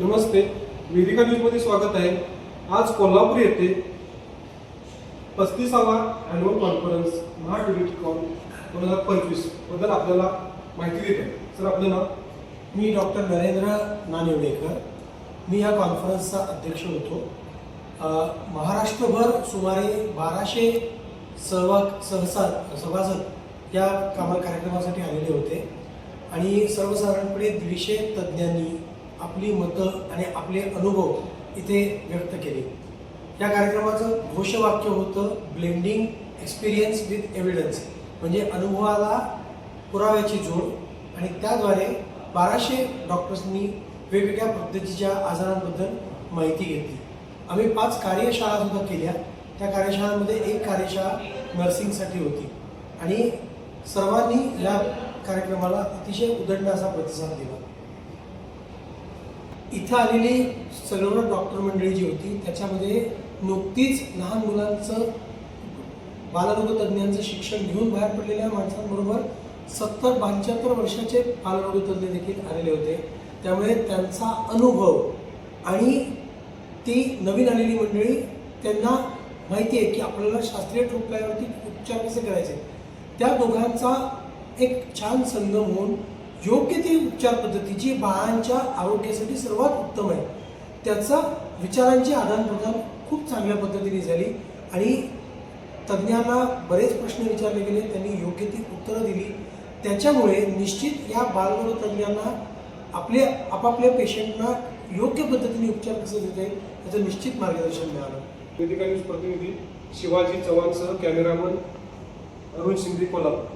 नमस्ते वेदिका न्यूजमध्ये स्वागत आहे. आज कोल्हापूर येथे पस्तीसावा अॅन्युअल कॉन्फरन्स महाडिडिकॉन दोन हजार पंचवीसबद्दल आपल्याला माहिती देत आहे. सर आपलं नाव? मी डॉक्टर नरेंद्र नानिवडेकर मी या कॉन्फरन्सचा अध्यक्ष होतो. महाराष्ट्रभर सुमारे बाराशे सहभाग सहसा सभासद या कामा कार्यक्रमासाठी आलेले होते. आणि सर्वसाधारणपणे दीडशे तज्ज्ञांनी आपली मतं आणि आपले अनुभव इथे व्यक्त केले. या कार्यक्रमाचं घोषवाक्य होतं ब्लेंडिंग एक्सपिरियन्स विथ एव्हिडन्स म्हणजे अनुभवाला पुराव्याची जोड आणि त्याद्वारे बाराशे डॉक्टर्सनी वेगवेगळ्या पद्धतीच्या आजारांबद्दल माहिती घेतली. आम्ही पाच कार्यशाळा सुद्धा केल्या. त्या कार्यशाळांमध्ये एक कार्यशाळा नर्सिंगसाठी होती. आणि सर्वांनी या कार्यक्रमाला अतिशय उदंड असा प्रतिसाद दिला. इथं आलेली सर्व डॉक्टर मंडळी जी होती त्याच्यामध्ये नुकतीच लहान मुलांचं बालरोगतज्ञांचं शिक्षण घेऊन बाहेर पडलेल्या माणसांबरोबर सत्तर पंच्याहत्तर वर्षाचे बालरोगतज्ञ देखील आलेले होते. त्यामुळे त्यांचा अनुभव आणि ती नवीन आलेली मंडळी त्यांना माहिती आहे की आपल्याला शास्त्रीय ठोकल्यावरती उपचार कसे करायचे? त्या दोघांचा एक छान संगम होऊन योग्य ती उपचार पद्धती जी बाळांच्या आरोग्यासाठी सर्वात उत्तम आहे. त्याचा विचारांची आदानप्रदान खूप चांगल्या पद्धतीने झाली आणि तज्ज्ञांना बरेच प्रश्न विचारले गेले त्यांनी योग्य ती उत्तरं दिली. त्याच्यामुळे निश्चित या बालरोग तज्ज्ञांना आपले आपापल्या पेशंटना योग्य पद्धतीने उपचार कसे देता येईल याचं निश्चित मार्गदर्शन मिळालं. वेदिका न्यूज प्रतिनिधी शिवाजी चव्हाणसह कॅमेरामन अरुण शिंदे कोल्हापूर.